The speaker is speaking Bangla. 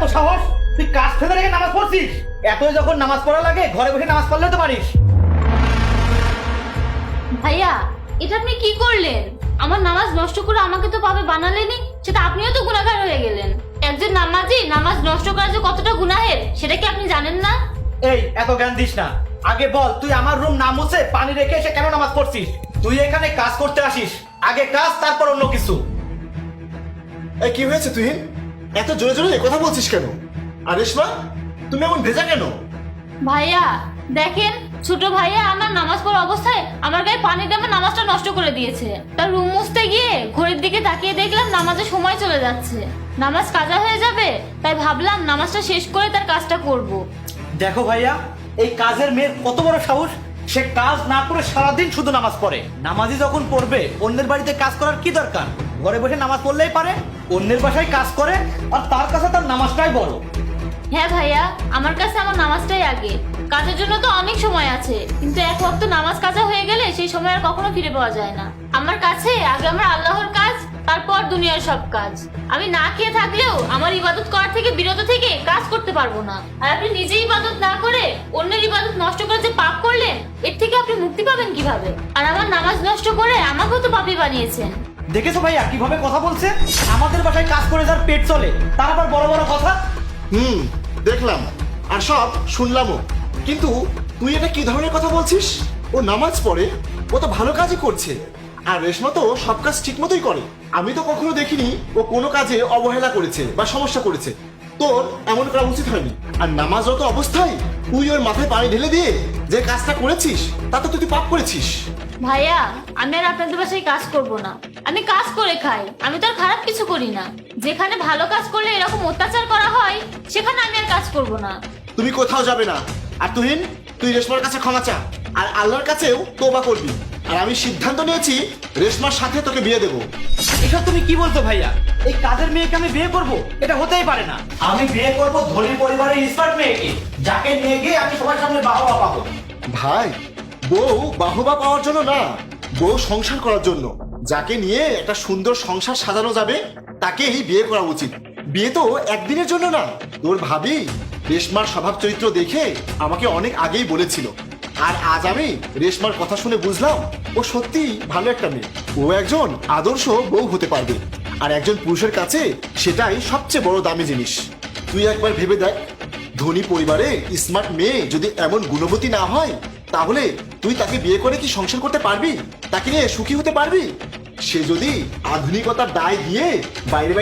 এত সাহস? তুই কাজ ফেলে রেখে নামাজ পড়ছিস? এতই যখন নামাজ পড়া লাগে ঘরে বসে নামাজ পড়লে তো পারিস। ভাইয়া এটা আপনি কি করলেন? আমার নামাজ নষ্ট করে আমাকে তো পাবে বানালেনি সেটা আপনিও তো গুনাহগার হয়ে গেলেন। একজন নামাজি নামাজ নষ্ট করা যে কতটা গুনাহের সেটা কি আপনি জানেন না? এই এত জ্ঞান দিস না। আগে বল তুই আমার রুম না মুছে পানি রেখে এসে কেন নামাজ পড়ছিস? তুই এখানে কাজ করতে আসিস। আগে কাজ তারপর অন্য কিছু। এই কি হয়েছে তুই এত জোরে জোরে কথা বলছিস কেন? আর রেশমা তুমি এমন ভেজা কেন? ভাইয়া দেখেন ছোট ভাইয়া আমার নামাজ পড়া অবস্থায় আমার গায়ে পানি দিয়ে আমার নামাজটা নষ্ট করে দিয়েছে। তার রুম মুছতে গিয়ে ঘড়ির দিকে তাকিয়ে দেখলাম নামাজের সময় চলে যাচ্ছে। নামাজ কাজা হয়ে যাবে তাই ভাবলাম নামাজটা শেষ করে তার কাজটা করব। দেখো ভাইয়া এই কাজের মেয়ের কত বড় সাহস? সে কাজ না করে সারাদিন শুধু নামাজ পড়ে। নামাজি যখন পড়বে অন্যের বাড়িতে কাজ করার কি দরকার? ঘরে বসে নামাজ পড়লেই পারে, অন্যের বাসায় কাজ করে, আর তার কাছে তার নামাজটাই বড়। হ্যাঁ ভাইয়া, আমার কাছে আমার নামাজটাই আগে। কাজের জন্য তো অনেক সময় আছে, কিন্তু এক ওয়াক্ত নামাজ কাজা হয়ে গেলে সেই সময় আর কখনো ফিরে পাওয়া যায় না। আমার কাছে আগে আমার আল্লাহর কাজ, তারপর দুনিয়ার সব কাজ। আমি না খেয়ে থাকলেও আমার ইবাদত করার থেকে, বিরত থেকে কাজ করতে পারব না। আর আপনি নিজে ইবাদত না করে অন্যের ইবাদত নষ্ট করে যে পাপ করলেন, এর থেকে আপনি মুক্তি পাবেন কীভাবে? আর আমার নামাজ নষ্ট করে আমাকেও তো পাপি বানিয়েছেন। দেখেছ ভাইয়া কীভাবে কথা বলছে? আমাদের বাসায় কাজ করে যার পেট চলে তার আবার বড় বড় কথা? হুম দেখলাম। আর সব শুনলামও। কিন্তু তুই এটা কি ধরনের কথা বলছিস? ও নামাজ পড়ে ও তো ভালো কাজই করছে। আর রেশমা তো সব কাজ ঠিক মতোই করে। আমি তো কখনো দেখিনি ও কোনো কাজে অবহেলা করেছে বা সমস্যা করেছে। তোর এমন করা উচিত হয়নি। আর নামাজ নামাজরত অবস্থায় তুই ওর মাথায় পানি ঢেলে দিয়ে যে কাজটা করেছিস তাতে তো তুই পাপ করেছিস। ভাইয়া আমি আর আপনাদের বাসায় কাজ করব না। আমি কাজ করে খাই আমি তো আর খারাপ কিছু করি না। যেখানে ভালো কাজ করলে এরকম অত্যাচার করা হয় সেখানে আমি আর কাজ করব না। তুমি কোথাও যাবে না। আর তুহিন তুই রেশমার কাছে ক্ষমা চা। আর আল্লাহর কাছেও তোবা করবি। আর আমি সিদ্ধান্ত নিয়েছি রেশমার সাথে তোকে বিয়ে দেবো। এসব তুমি কি বলছো ভাইয়া? এই কাজের মেয়েকে আমি বিয়ে করব? এটা হতেই পারে না। আমি বিয়ে করব ধনী পরিবারের স্মার্ট মেয়েকে। যাকে নিয়ে গিয়ে আমি সবার সামনে বাহবা পাবো। ভাই বউ বাহবা পাওয়ার জন্য না বউ সংসার করার জন্য। যাকে নিয়ে একটা সুন্দর সংসার সাজানো যাবে, তাকেই বিয়ে করা উচিত। বিয়ে তো একদিনের জন্য না। তোর ভাবি রেশমার স্বভাব চরিত্র দেখে আমাকে অনেক আগেই বলেছিল। আর আজ আমি রেশমার কথা শুনে বুঝলাম, ও সত্যি ভালো একটা মেয়ে। ও একজন আদর্শ বউ হতে পারবে। আর একজন পুরুষের কাছে সেটাই সবচেয়ে বড় দামি জিনিস। তুই একবার ভেবে দেখ, ধনী পরিবারে স্মার্ট মেয়ে যদি এমন গুণবতী না হয় তাহলে তুই তাকে বিয়ে করে কি সংসার করতে পারবি? তাকে নিয়ে সুখী হতে পারবি? সে যদি আধুনিকতার দায় দিয়ে বাইরে